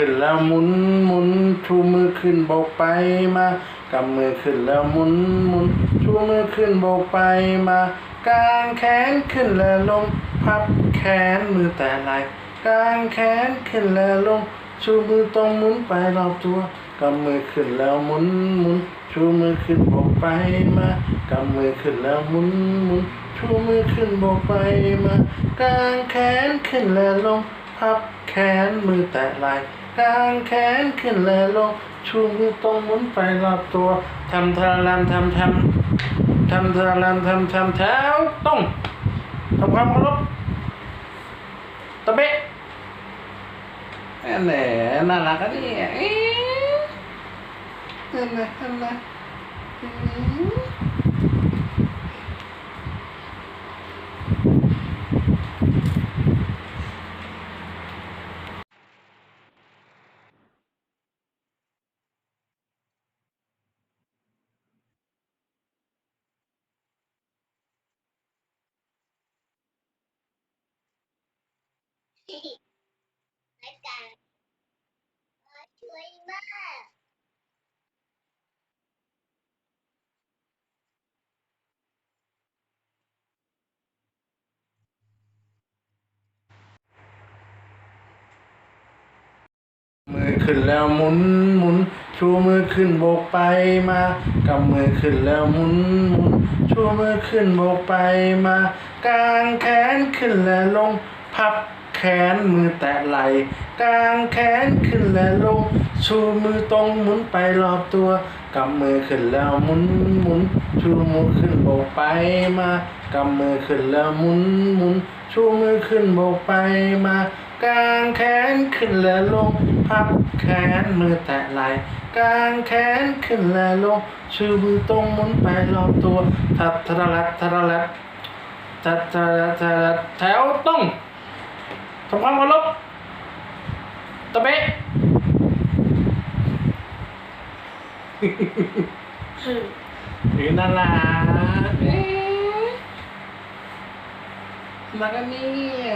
ขึ้นแล้วหมุนหมุนชูมือขึ้นโบกไปมากำมือขึ้นแล้วหมุนหมุนชูมือขึ้นโบกไปมากางแขนขึ้นแล้วลง พับแขนมือแต่ไหลกางแขนขึ้นแล้วลง ชูมือตรงหมุนไปรอบตัวกำมือขึ้นแล้วหมุนหมุนชูมือขึ้นโบกไปมากำมือขึ้นแล้วหมุนหมุนชูมือขึ้นโบกไปมากางแขนขึ้นแล้วลงพับแขนมือแตะไหล่ กางแขนขึ้นแล้วลงชูมือตรงหมุนไปรอบตัวทำทาลามทำทำทำทาลามทำทำแถวต้องทำความเคารพตะเบะแหละน่ารักอะเนี่ยเอ๊ะนั่นแหละนั่นแหละ รายการช่วยมากมือขึ้นแล้วหมุนหมุนชูมือขึ้นโบกไปมากำมือขึ้นแล้วหมุนหมุนชูมือขึ้นโบกไปมากางแขนขึ้นแล้วลงพับ แขนมือแตะไหล่กางแขนขึ้นแล้วลง ชูมือตรงหมุนไปรอบตัวกำมือขึ้นแล้วหมุนหมุน ชูมือขึ้นโบกไปมากำมือขึ้นแล้วหมุนหมุน ชูมือขึ้นโบกไปมากางแขนขึ้นแล้วลง พับแขนมือแตะไหล่กางแขนขึ้นแล้วลง ชูมือตรงหมุนไปรอบตัวทัดทะลัดทะลัดทัดทะลัดทะลัดแถวต้อง ทำความเคารพตะเบะหรือน่ารักเอ๊ะมากันเนี่ย